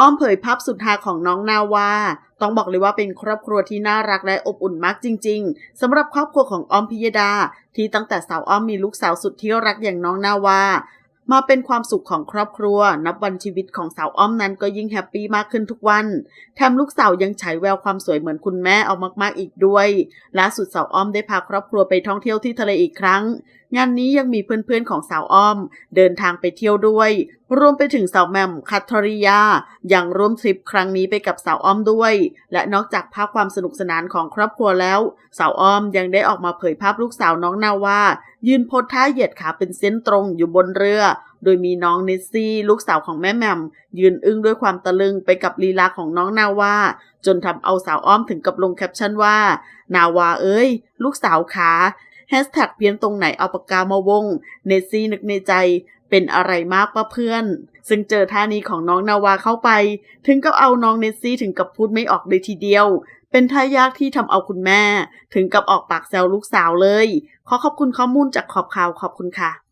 อ้อมเผยภาพสุดฮาของน้องนาวา ต้องบอกเลยว่าเป็นครอบครัวที่น่ารักและอบอุ่นมากจริง ๆสำหรับครอบครัวของอ้อมพิยดา ที่ตั้งแต่สาวอ้อมมีลูกสาวสุดที่รักอย่างน้องนาวา มาเป็นความสุขของครอบครัว นับวันชีวิตของสาวอ้อมนั้นก็ยิ่งแฮปปี้มากขึ้นทุกวัน แถมลูกสาวยังฉายแววความสวยเหมือนคุณแม่เอามากๆอีกด้วยล่าสุดสาวอ้อมได้พาครอบครัวไปท่องเที่ยวที่ทะเลอีกครั้ง งานนี้ยังมีเพื่อนๆของสาวอ้อม เดินทางไปเที่ยวด้วย รวมไปถึงสาวแหมมคัทริยายังร่วมทริปครั้งนี้ไปกับสาวอ้อมด้วย และนอกจากภาพความสนุกสนานของครอบครัวแล้ว สาวอ้อมยังได้ออกมาเผยภาพลูกสาวน้องนาวา ยืนโพสท่าเหยียดขาเป็นเส้นตรงอยู่บนเรือ โดยมีน้องเนสซี่ ลูกสาวของแม่แมม ยืนอึ้งด้วยความตะลึงไปกับลีลาของน้องนาวา จนทำเอาสาวอ้อมถึงกับลงแคปชั่นว่า นาวาเอ้ย ลูกสาวขาแฮชแท็กเพี้ยนตรงไหนเอาปากกามาวง เนสซี่นึกในใจเป็นอะไรมากปะเพื่อน ซึ่งเจอท่านี้ของน้องนาวาเข้าไป ถึงกับเอาน้องเนสซี่ถึงกับพูดไม่ออกเลยทีเดียวเป็นท่ายากที่ทำเอาคุณแม่ ถึงกับออกปากแซวลูกสาวเลย ขอขอบคุณข้อมูลจากขอบข่าวขอบคุณค่ะ